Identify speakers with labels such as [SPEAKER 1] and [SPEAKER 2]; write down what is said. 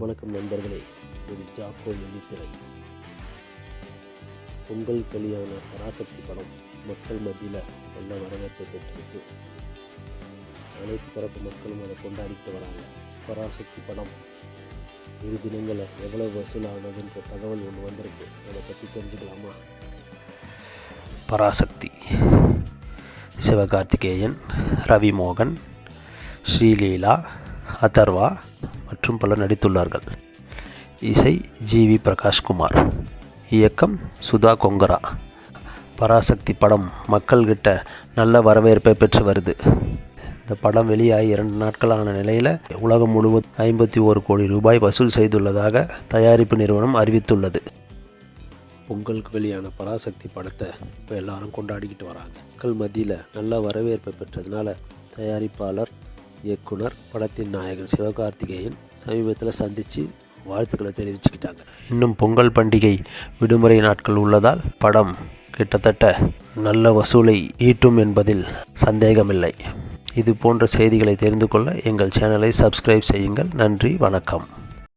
[SPEAKER 1] வணக்கம் நண்பர்களே. இது ஜாக்கோ வெள்ளித்திரை பொங்கல் கலியான பராசக்தி படம் மக்கள் மத்தியில் நல்ல வரவேற்பை பெற்றிருக்கு. அனைத்து தரப்பு மக்களும் அதை கொண்டாடிட்டு வராங்க. பராசக்தி படம். இரு தினங்களில் எவ்வளோ வசூலானதுன்ற தகவல் ஒன்று வந்திருக்கு. அதை பற்றி தெரிஞ்சுக்கலாமா?
[SPEAKER 2] பராசக்தி. சிவகார்த்திகேயன் ரவிமோகன் ஸ்ரீலீலா அதர்வா மற்றும் பலர் நடித்துள்ளார்கள். இசை ஜி வி பிரகாஷ்குமார். இயக்கம் சுதா கொங்கரா. பராசக்தி படம் மக்கள்கிட்ட நல்ல வரவேற்பை பெற்று வருது. இந்த படம் வெளியாகி இரண்டு நாட்களான நிலையில் உலகம் முழுவதும் ஐம்பத்தி ஒரு கோடி ரூபாய் வசூல் செய்துள்ளதாக தயாரிப்பு நிறுவனம் அறிவித்துள்ளது.
[SPEAKER 1] பொங்கலுக்கு வெளியான பராசக்தி படத்தை இப்போ எல்லாரும் கொண்டாடிக்கிட்டு வராங்க. மக்கள் மத்தியில் நல்ல வரவேற்பை பெற்றதுனால தயாரிப்பாளர் இயக்குனர் படத்தின் நாயகன் சிவகார்த்திகேயன் சமீபத்தில் சந்தித்து வாழ்த்துக்களை தெரிவிச்சுக்கிட்டாங்க.
[SPEAKER 2] இன்னும் பொங்கல் பண்டிகை விடுமுறை நாட்கள் உள்ளதால் படம் கிட்டத்தட்ட நல்ல வசூலை ஈட்டும் என்பதில் சந்தேகமில்லை. இது போன்ற செய்திகளை தெரிந்து கொள்ள எங்கள் சேனலை சப்ஸ்கிரைப் செய்யுங்கள். நன்றி வணக்கம்.